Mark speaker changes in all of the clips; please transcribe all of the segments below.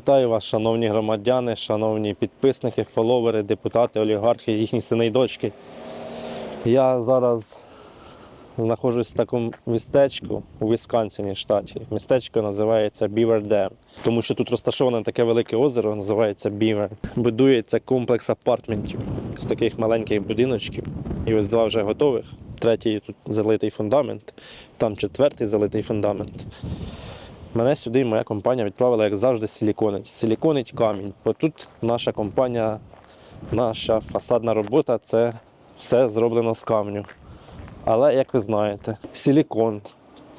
Speaker 1: Вітаю вас, шановні громадяни, шановні підписники, фоловери, депутати, олігархи, їхні сини і дочки. Я зараз знаходжусь в такому містечку у Вісконсині, штаті. Містечко називається Dam, тому що тут розташоване таке велике озеро, називається Beaver. Будується комплекс апартментів з таких маленьких будиночків. І ось два вже готових. Третій тут залитий фундамент, там четвертий залитий фундамент. Мене сюди моя компанія відправила, як завжди, силіконить. Силіконить камінь. Бо тут наша компанія, наша фасадна робота це все зроблено з камню. Але, як ви знаєте, силікон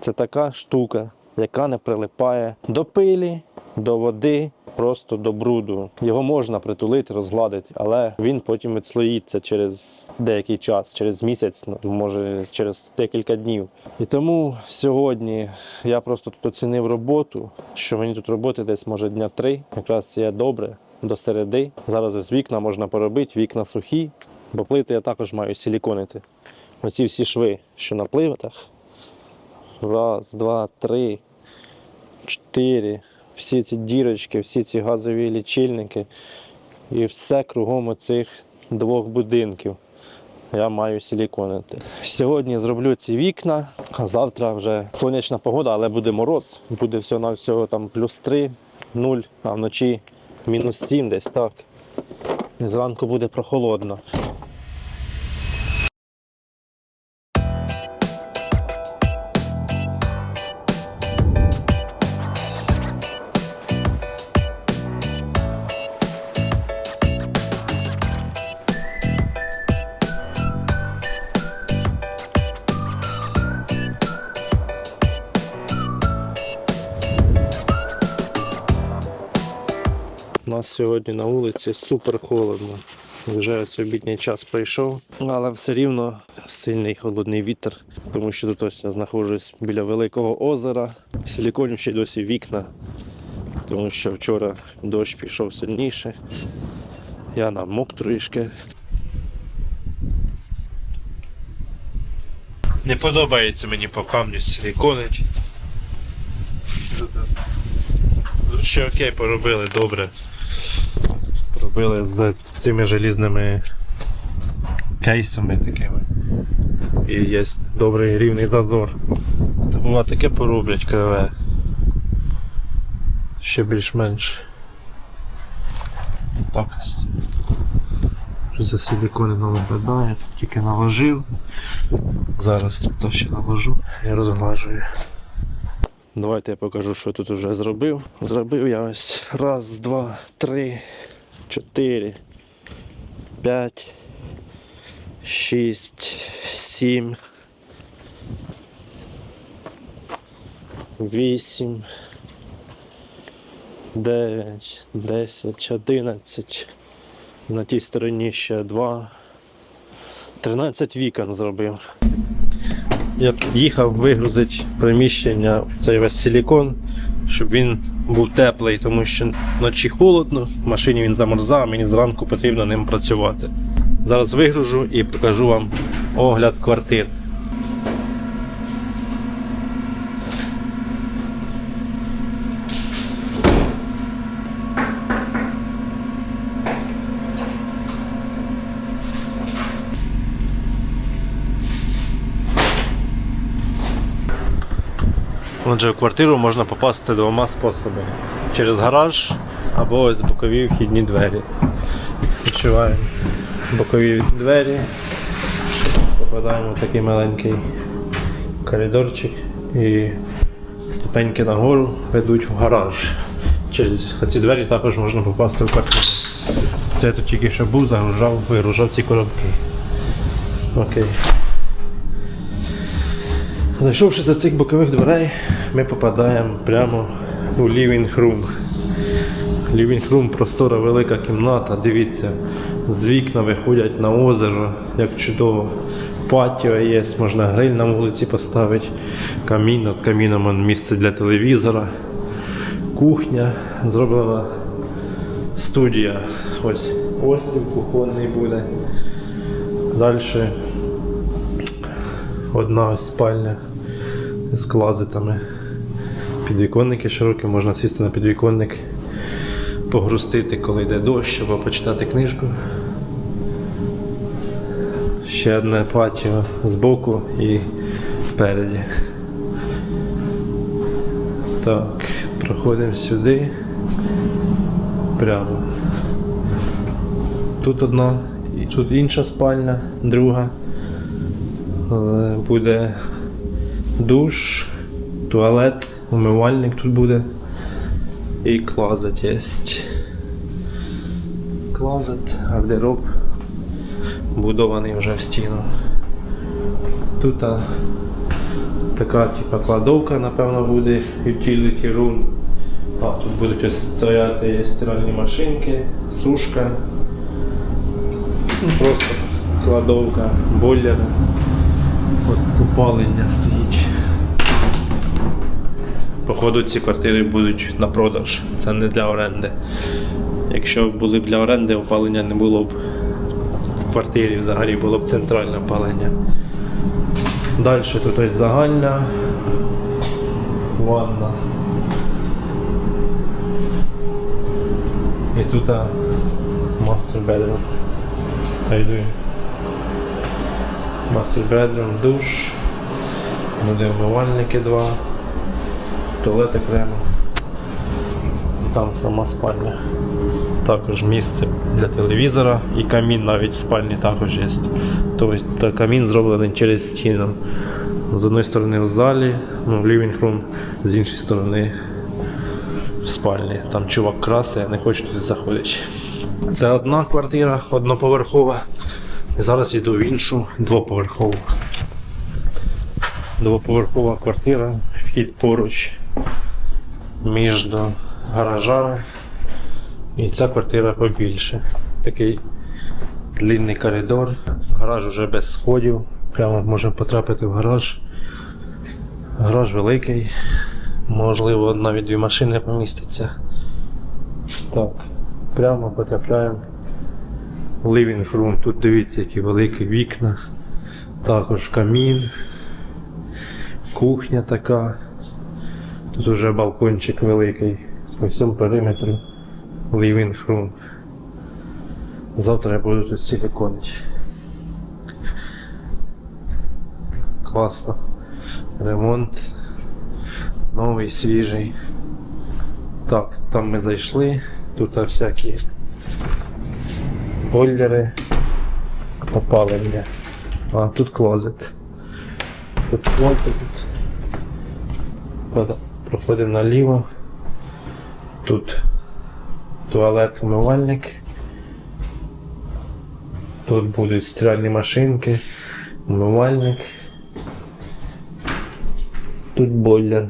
Speaker 1: це така штука, яка не прилипає до пилі, до води, просто до бруду. Його можна притулити, розгладити, але він потім відслоїться через деякий час, через місяць, ну, може через декілька днів. І тому сьогодні я просто тут оцінив роботу, що мені тут роботи десь може дня три. Якраз є добре до середи. Зараз ось вікна можна поробити, вікна сухі, бо плити я також маю силіконити. Оці всі шви, що на плитах. Раз, два, три, чотири. Всі ці дірочки, всі ці газові лічильники. І все кругом оцих двох будинків. Я маю силіконити. Сьогодні зроблю ці вікна, а завтра вже сонячна погода, але буде мороз. Буде всього там плюс 3, 0, а вночі мінус 7 десь так. І зранку буде прохолодно. Сьогодні на вулиці супер холодно. Вже ось обідній час прийшов, але все рівно сильний холодний вітер, тому що тут ось я знаходжусь біля великого озера. Силіконю ще досі вікна, тому що вчора дощ пішов сильніше. Я намок трішки. Не подобається мені по камню силіконить. Ще окей, поробили добре. Робили з цими желізними кейсами такими. І є добрий рівний зазор. Тому таке пороблять криве. Ще більш-менш. Так за силікони не виглядає, тільки наложив. Зараз тут ще наложу і розглажую. Давайте я покажу, що тут вже зробив. Зробив я ось раз, два, три, чотири, п'ять, шість, сім, вісім, дев'ять, десять, одинадцять. На тій стороні ще два. Тринадцять вікон зробив. Я їхав вигрузити приміщення цей весь силікон, щоб він був теплий, тому що вночі холодно, в машині він замерзав, мені зранку потрібно ним працювати. Зараз вигружу і покажу вам огляд квартир. Отже, в квартиру можна попасти двома способами: через гараж або ось бокові вхідні двері. Відчуваємо бокові двері, попадаємо в такий маленький коридорчик і ступеньки нагору ведуть в гараж. Через ці двері також можна попасти в квартиру. Це я тут тільки що був, загружав, вигружав ці коробки. Окей. Зайшовши за цих бокових дверей, ми попадаємо прямо у living room. Living room простора велика кімната, дивіться, з вікна виходять на озеро, як чудово. Патіо є, можна гриль на вулиці поставити, камін, над каміном місце для телевізора, кухня, зроблена студія. Ось постіль кухонний буде. Далі одна спальня з клазетами. Підвіконники широкі, можна сісти на підвіконник погрустити, коли йде дощ, або почитати книжку. Ще одне патіо збоку і спереді. Так, проходимо сюди. Прямо. Тут одна, і тут інша спальня, друга. Буде душ, туалет, умивальник тут буде. І клозет є. Клозет, гардероб. Будований вже в стіну. Тут а, така типа кладовка, напевно, буде utility room. А, тут будуть стояти стиральні машинки, сушка. Ну, просто кладовка, бойлер. От опалення стоїть. Походу ці квартири будуть на продаж. Це не для оренди. Якщо були б для оренди, опалення не було б в квартирі взагалі було б центральне опалення. Далі тут ось загальна ванна. І тут master bedroom. How? Master bedroom, душ. Буде умивальники два. Туалет окремо. Там сама спальня. Також місце для телевізора і камін навіть в спальні також є. Тобто камін зроблений через стіну. З одної сторони в залі, ну, в living room, з іншої сторони в спальні. Там чувак краси, я не хочу туди заходити. Це одна квартира, одноповерхова. Зараз йду в іншу двоповерхову. Двоповерхова квартира, вхід поруч між гаражами. І ця квартира побільше. Такий длинний коридор. Гараж уже без сходів. Прямо можемо потрапити в гараж. Гараж великий. Можливо, навіть дві машини помістяться. Так, прямо потрапляємо living room. Тут дивіться, які великі вікна. Також камін. Кухня така. Тут уже балкончик великий по всьому периметру living room. Завтра я буду тут всі виконувати. Класно. Ремонт. Новий, свіжий. Так, там ми зайшли. Тут всякі бойлери, опалення. А, тут клозет. Тут клозет. Проходимо наліво. Тут туалет умивальник. Тут будуть стиральні машинки, умивальник. Тут бойлер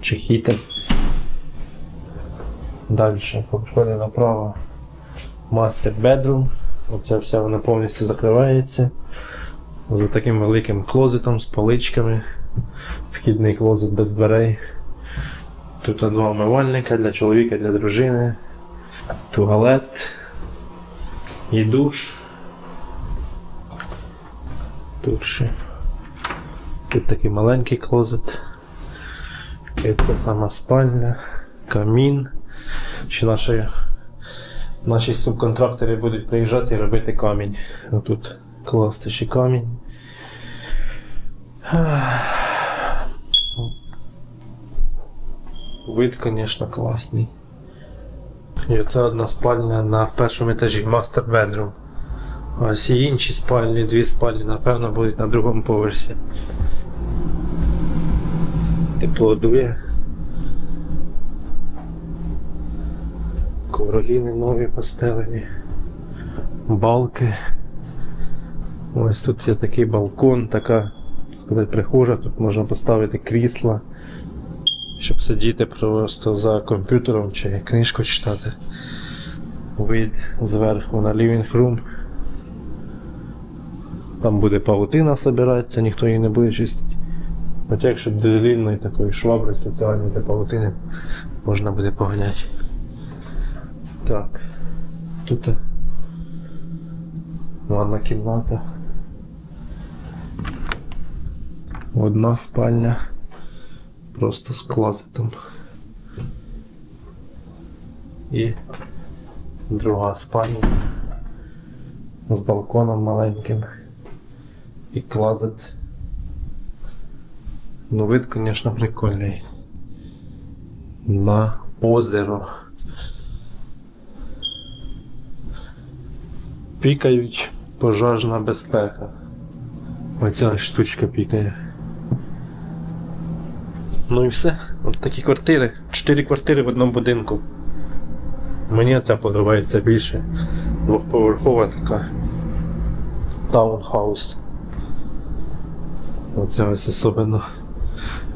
Speaker 1: чи хітер. Далі походимо направо. Мастер bedroom. Оце все воно повністю закривається. За таким великим клозетом з поличками. Вхідний клозет без дверей. Тут два умивальника для чоловіка, для дружини. Туалет. І душ. Тут ще. Тут такий маленький клозет. І це сама спальня, камін. Ще наші, наші субконтрактори будуть приїжджати і робити камінь. Тут класти ще камінь. Вид, звісно, класний. І це одна спальня на першому етажі, мастер bedroom. А всі інші спальні, дві спальні, напевно, будуть на другому поверсі. Тепло дує. Ковроліни нові постелені. Балки. Ось тут є такий балкон, така, сказати, прихожа, тут можна поставити крісла, щоб сидіти просто за комп'ютером чи книжку читати. Вид зверху на living room. Там буде павутина збиратися, ніхто її не буде чистити. Хоча якщо длинної такої швабри спеціальної для павутини можна буде поганяти. Так. Тут ванна кімната. Одна спальня. Просто з клозетом. І Друга спальня. З балконом маленьким. І клозет. Ну, вид, звісно, прикольний. На озеро. Пікають пожежна безпека. Оця штучка пікає. Ну і все. От такі квартири. Чотири квартири в одному будинку. Мені ця подобається більше. Двохповерхова така. Таунхаус. Оце ось особливо.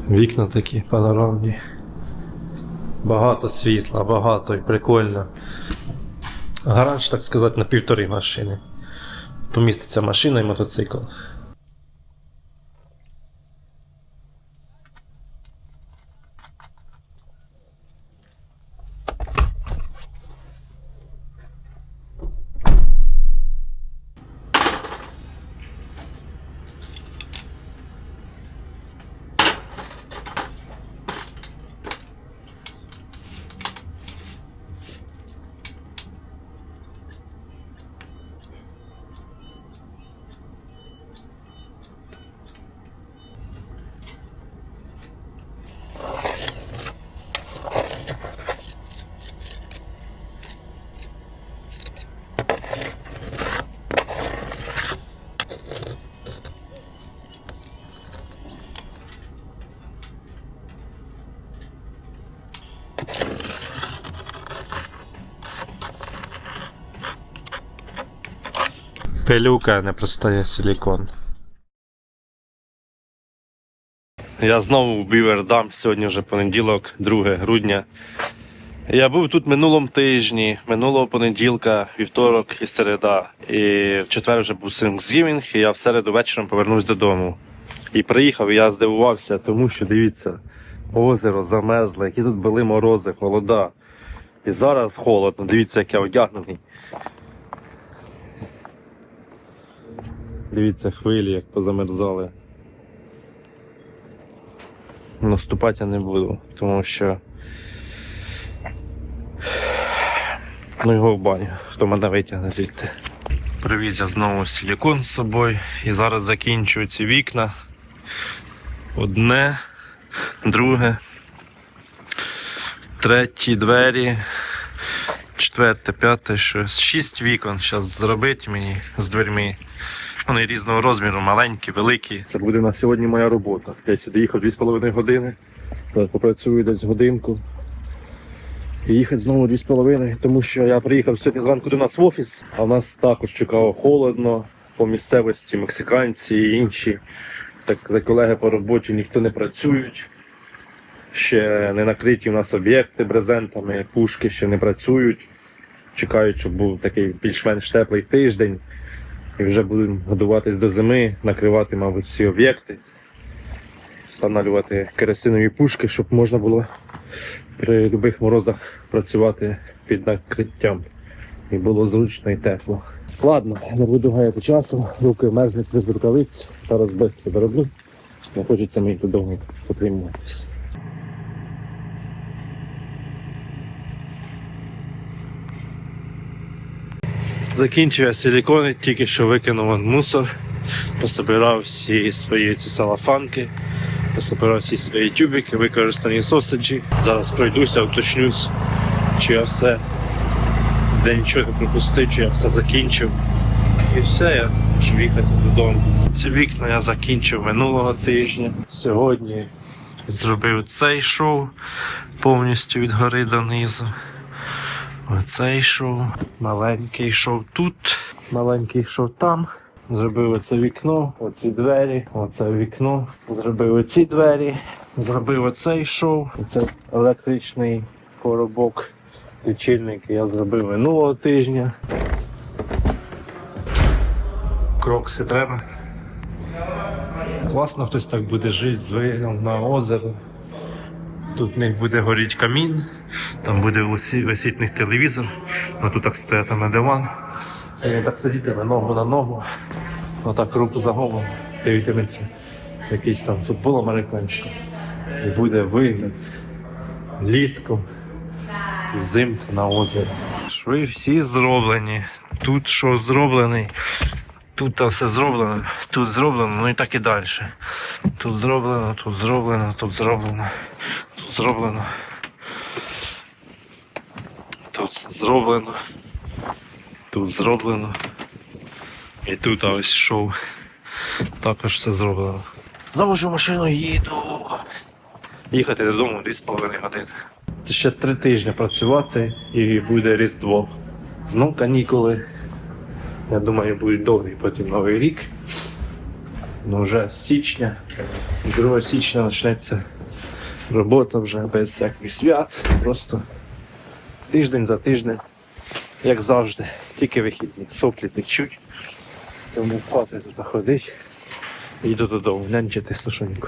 Speaker 1: Вікна такі панорамні. Багато світла, багато і прикольно. Гараж, так сказати, на півтори машини. Поміститься машина і мотоцикл. Пилюка не простає силікон. Я знову в Бівердам, сьогодні вже понеділок, 2 грудня. Я був тут минулому тижні, минулого понеділка, вівторок і середа. І в четвер вже був Thanksgiving, і я в середу вечором повернувся додому. І приїхав, і я здивувався, тому що дивіться, озеро замерзле, які тут були морози, холода. І зараз холодно, дивіться, як я одягнений. Дивіться, хвилі, як позамерзали. Наступати я не буду, тому що. Ну його в баню, хто мене витягне звідти. Привіз я знову силікон з собою і зараз закінчую ці вікна. Одне, друге, треті двері, четверте, п'яте, щось. Шість вікон зараз зробити мені з дверьми. Вони різного розміру, маленькі, великі. Це буде на сьогодні моя робота. Я сюди їхав 2,5 години. Попрацюю десь годинку. І їхати знову 2,5, тому що я приїхав сьогодні зранку до нас в офіс, а в нас також чекало холодно по місцевості, мексиканці і інші. Так колеги по роботі ніхто не працюють. Ще не накриті у нас об'єкти брезентами, пушки ще не працюють. Чекають, щоб був такий більш-менш теплий тиждень. І вже будемо готуватись до зими, накривати, мабуть, всі об'єкти, встановлювати керосинові пушки, щоб можна було при будь-яких морозах працювати під накриттям. І було зручно і тепло. Ладно, не буду гаяти часу, руки мерзнуть без рукавиць, зараз швидко зароблю. Не хочеться мені тут довго затримуватись. Закінчив силікони, тільки що викинув мусор, пособирав всі свої ці салафанки, пособирав всі свої тюбики, використані сосиджі. Зараз пройдуся, уточнюсь, чи я все, де нічого не пропустив, чи я все закінчив. І все, я можу їхати додому. Ці вікна я закінчив минулого тижня. Сьогодні зробив цей шоу повністю від гори донизу. Оцей йшов, маленький йшов тут, маленький йшов там. Зробив оце вікно, оці двері, оце вікно. Зробив оці двері, зробив оцей шов. Це електричний коробок, лічильник я зробив минулого тижня. Крокси треба. Класно хтось так буде жити з видом на озеро. Тут в них буде горіти камін, там буде висі- висіти телевізор, а тут так стояти на диван. І так сидіти на ногу на ногу, отак руку за голову, дивитиметься якийсь там футбол американський. І буде вигляд літку, взимку на озеро. Шви всі зроблені. Тут що зроблений. Тут та все зроблено, тут зроблено, ну і так і далі. Тут зроблено, тут зроблено, тут зроблено, зроблено. Тут зроблено. Тут зроблено. І тут ось шоу. Також все зроблено. Завожу машину їду. Їхати додому 2,5 години. Це ще три тижні працювати і буде Різдво. Знов канікули. Я думаю, буде довгий потім новий рік. Ну вже з січня, 2 січня почнеться робота вже без всяких свят. Просто тиждень за тиждень, як завжди, тільки вихідні. Соплі течуть. Тому хватить тут ходить. Йду додому, нянчити Сашоньку.